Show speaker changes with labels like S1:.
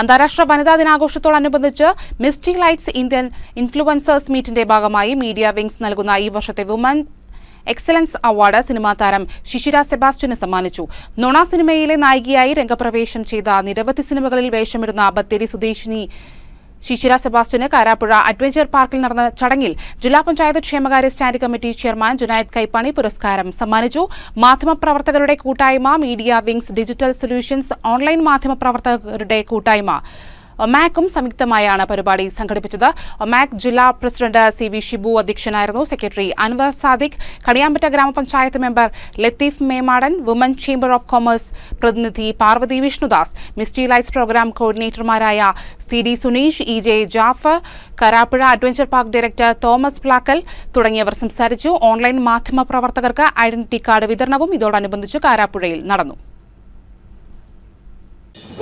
S1: അന്താരാഷ്ട്ര വനിതാ ദിനാഘോഷത്തോടനുബന്ധിച്ച് മിസ്റ്റി ലൈറ്റ്സ് ഇന്ത്യൻ ഇൻഫ്ലുവൻസേഴ്സ് മീറ്റിന്റെ ഭാഗമായി മീഡിയ വിങ്സ് നൽകുന്ന ഈ വർഷത്തെ വുമൻ എക്സലൻസ് അവാർഡ് സിനിമാ താരം ശിശിര സെബാസ്റ്റ്യന് സമ്മാനിച്ചു. നൊണ സിനിമയിലെ നായികയായി രംഗപ്രവേശം ചെയ്ത നിരവധി സിനിമകളിൽ വേഷമിടുന്ന ബത്തേരി സ്വദേശിനി ശിശിര സെബാസ്റ്റ്യന് കാരാപ്പുഴ അഡ്വഞ്ചർ പാർക്കിൽ നടന്ന ചടങ്ങിൽ ജില്ലാ പഞ്ചായത്ത് ക്ഷേമകാര്യ standing committee chairman Junaid Kaippani പുരസ്കാരം സമ്മാനിച്ചു. മാധ്യമ പ്രവർത്തകരുടെ കൂട്ടായ്മ media wings digital solutions online മാധ്യമ പ്രവർത്തകരുടെ കൂട്ടായ്മ. ഒമാക്കും സംയുക്തമായാണ് പരിപാടി സംഘടിപ്പിച്ചത്. ഒമാക് ജില്ലാ പ്രസിഡന്റ് സി വി ഷിബു അധ്യക്ഷനായിരുന്നു. സെക്രട്ടറി അൻവർ സാദിഖ് കണിയാമ്പറ്റ ഗ്രാമപഞ്ചായത്ത് member Latheef Memadan woman chamber of commerce പ്രതിനിധി Parvathy Vishnudas misty lights programme കോർഡിനേറ്റർമാരായ C D Suneesh E J Jafar Karappuzha adventure park director Thomas Plakkal തുടങ്ങിയവർ സംസാരിച്ചു. ഓൺലൈൻ മാധ്യമ പ്രവർത്തകർക്ക് ഐഡന്റിറ്റി കാർഡ് വിതരണവും ഇതോടനുബന്ധിച്ച് കാരാപ്പുഴയിൽ നടന്നു.